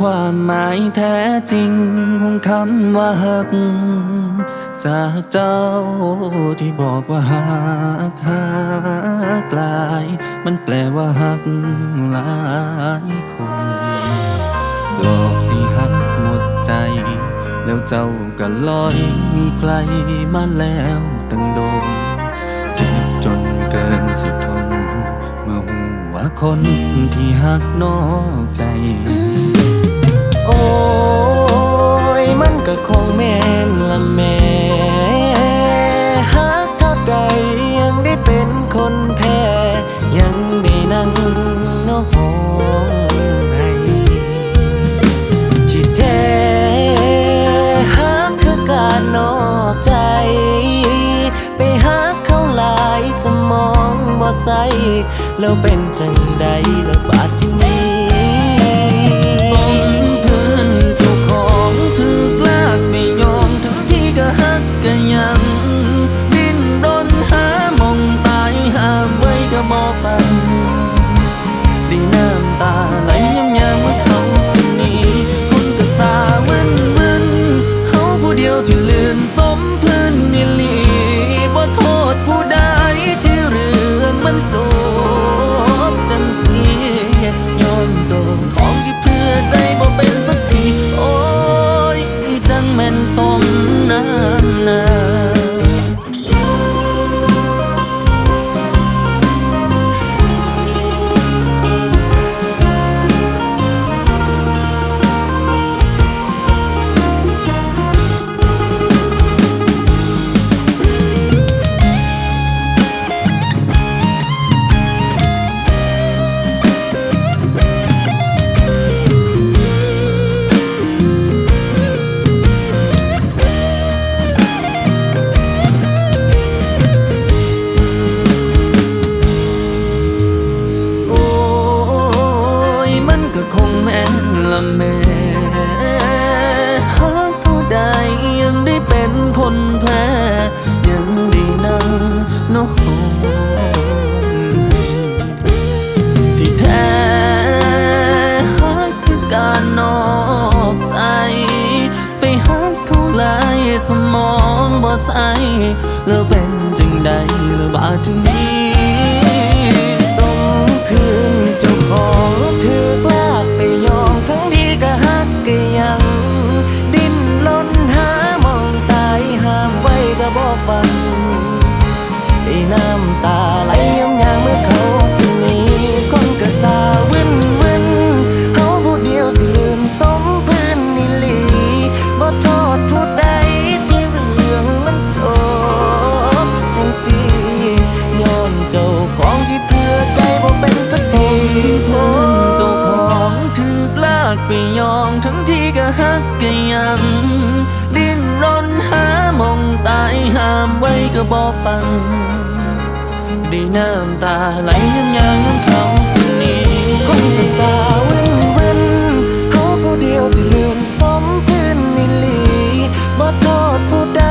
ความหมายแท้จริงของคำว่าหัก จากเจ้าที่บอกว่าหักหักหลาย มันแปลว่าหักหลายคนหลอกให้หักหมดใจ แล้วเจ้าก็ลอยมีใครมาแล้วตั้งโด คนที่หักนอกใจ โอ้ยมันก็คงแม่ ใสแล้วเป็นจังใดแล้วบาดที่นี้ แล้วเป็นจังใดแล้วบาดนี้สมคืนเจ้าของถือกลากไปยองทั้งที่กะฮักกะยัง ดิ้นรนหามองตายห้ามไว้กะบ่ฟังได้น้ำตา ของที่เพื่อใจบ่เป็นสักทีพ้นเจ้าของถือลากไปยอมทั้งที่ก็ฮักก็ยังดิ้นรนหามองตายห้ามไว้ก็บ่ฟังด้น้ำตาไหลยังยังเขาฝืนนี้คงกระสาวินวินเขาผู้เดียวที่ลืมสมพื้นนิลีบ่โทษผู้ใด